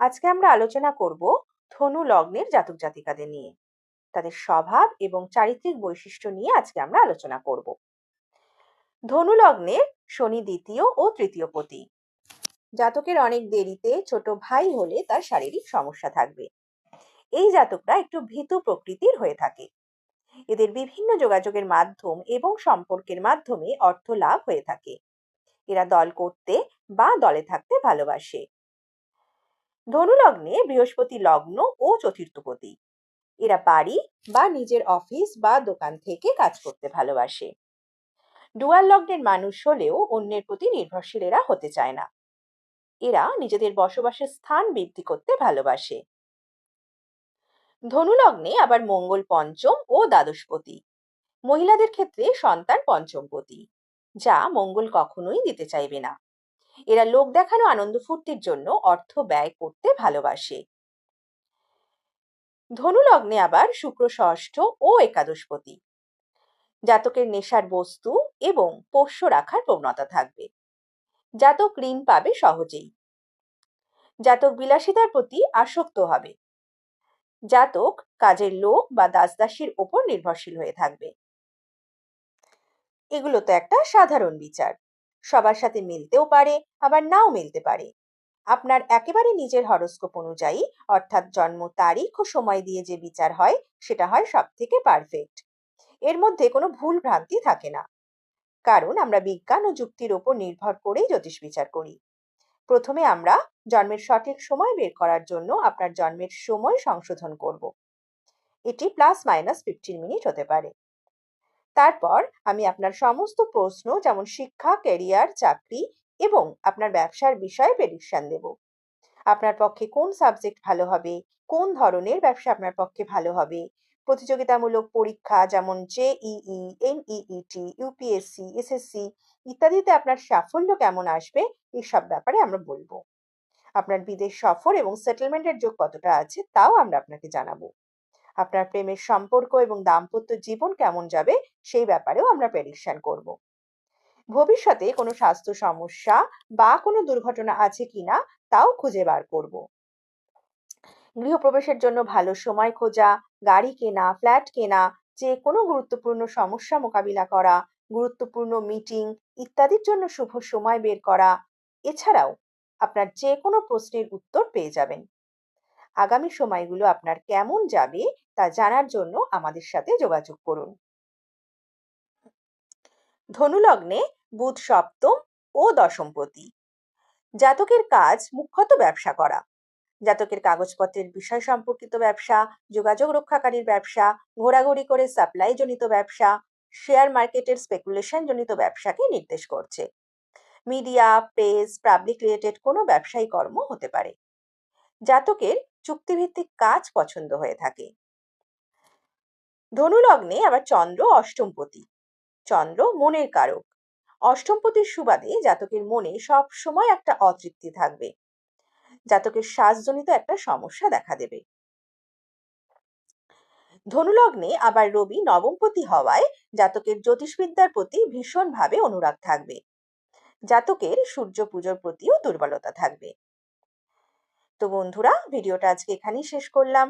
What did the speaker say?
আজকে আমরা আলোচনা করব ধনু লগ্নের জাতক জাতিকাদের নিয়ে। তাদের স্বভাব এবং চারিত্রিক বৈশিষ্ট্য নিয়ে আজকে আমরা আলোচনা করব। ধনু লগ্নের শনি দ্বিতীয় ও তৃতীয় পতি। জাতকের অনেক দেরিতে ছোট ভাই হলে তার শারীরিক সমস্যা থাকবে। এই জাতকরা একটু ভীতু প্রকৃতির হয়ে থাকে। এদের বিভিন্ন যোগাযোগের মাধ্যম এবং সম্পর্কের মাধ্যমে অর্থ লাভ হয়ে থাকে। এরা দল করতে বা দলে থাকতে ভালোবাসে। ধনু লগ্নে বৃহস্পতি লগ্ন ও চতুর্থপতি। এরা বাড়ি বা নিজের অফিস বা দোকান থেকে কাজ করতে ভালোবাসে। ডুয়াল লগ্নের মানুষ হলেও অন্যের প্রতি নির্ভরশীল এরা হতে চায় না। এরা নিজেদের বসবাসের স্থান বৃদ্ধি করতে ভালোবাসে। ধনু লগ্নে আবার মঙ্গল পঞ্চম ও দ্বাদশপতি। মহিলাদের ক্ষেত্রে সন্তান পঞ্চমপতি, যা মঙ্গল কখনোই দিতে চাইবে না। এরা লোক দেখানো আনন্দ ফুর্তির জন্য অর্থ ব্যয় করতে ভালোবাসে। ধনুলগ্নে আবার শুক্র ষষ্ঠ ও একাদশপতি। জাতকের নেশার বস্তু এবং পোষ্য রাখার প্রবণতা থাকবে। জাতক ঋণ পাবে সহজেই। জাতক বিলাসিতার প্রতি আসক্ত হবে। জাতক কাজের লোক বা দাসদাসীর ওপর নির্ভরশীল হয়ে থাকবে। এগুলো তো একটা সাধারণ বিচার। সবার সাথে মিলতেও পারে, আবার নাও মিলতে পারে। আপনার একেবারে নিজের হরস্কোপ অনুযায়ী, অর্থাৎ জন্ম তারিখ ও সময় দিয়ে যে বিচার হয়, সেটা হয় সব থেকে পারফেক্ট এর মধ্যে কোনো ভুল ভ্রান্তি থাকে না। কারণ আমরা বিজ্ঞান ও যুক্তির ওপর নির্ভর করেই জ্যোতিষ বিচার করি। প্রথমে আমরা জন্মের সঠিক সময় বের করার জন্য আপনার জন্মের সময় সংশোধন করব। এটি প্লাস মাইনাস ফিফটিন মিনিট হতে পারে। তারপর আমি আপনার সমস্ত প্রশ্ন, যেমন শিক্ষা ক্যারিয়ার চাকরি এবং আপনার ব্যবসার বিষয়ে প্রেডিকশন দেব। আপনার পক্ষে কোন সাবজেক্ট ভালো হবে? কোন ধরনের ব্যবসা আপনার পক্ষে ভালো হবে? প্রতিযোগিতামূলক পরীক্ষা যেমন জেইই এনইইটি ইউপিএসসি এসএসসি ইত্যাদিতে আপনার সাফল্য কেমন আসবে? এইসব ব্যাপারে আমরা বলব। আপনার বিদেশ সফর এবং সেটেলমেন্টের যোগ কতটা আছে? তাও আমরা আপনাকে জানাব। আপনার প্রেমের সম্পর্ক এবং দাম্পত্য জীবন কেমন যাবে সেই ব্যাপারেও আমরা প্রেডিকশন করব। ভবিষ্যতে কোনো স্বাস্থ্য সমস্যা বা কোনো দুর্ঘটনা আছে কিনা তাও খুঁজে বার করব। গৃহপ্রবেশের জন্য ভালো সময় খোঁজা, গাড়ি কেনা ফ্ল্যাট কেনা, যে কোনো গুরুত্বপূর্ণ সমস্যা মোকাবিলা করা, গুরুত্বপূর্ণ মিটিং ইত্যাদির জন্য শুভ সময় বের করা, এছাড়াও আপনার যে কোনো প্রশ্নের উত্তর পেয়ে যাবেন। আগামী সময়গুলো আপনার কেমন যাবে তা জানার জন্য আমাদের সাথে যোগাযোগ করুন। ধনুলগ্নে বুধ সপ্তম ও দশমপতি জাতকের কাজ মুখ্যত ব্যবসা করা। জাতকের কাগজপত্রের বিষয় সম্পর্কিত ব্যবসা, যোগাযোগ রক্ষাকারীর ব্যবসা, ঘোরাঘুরি করে সাপ্লাই জনিত ব্যবসা শেয়ার মার্কেটের স্পেকুলেশন জনিত ব্যবসাকে নির্দেশ করছে। মিডিয়া প্রেস পাবলিক রিলেটেড কোনো ব্যবসায়ী কর্ম হতে পারে। জাতকের চুক্তিভিত্তিক কাজ পছন্দ হয়ে থাকে। ধনুলগ্নে আবার চন্দ্র অষ্টমপতি। চন্দ্র মনের কারক। অষ্টমপতির সুবাদে জাতকের মনে সব সময় একটা অতৃপ্তি থাকবে। জাতকের শ্বাসজনিত একটা সমস্যা দেখা দেবে। ধনুলগ্নে আবার রবি নবমপতি হওয়ায় জাতকের জ্যোতিষবিদ্যার প্রতি ভীষণভাবে অনুরাগ থাকবে। জাতকের সূর্য পুজোর প্রতিও দুর্বলতা থাকবে। তো বন্ধুরা, ভিডিওটা আজকে এখানেই শেষ করলাম।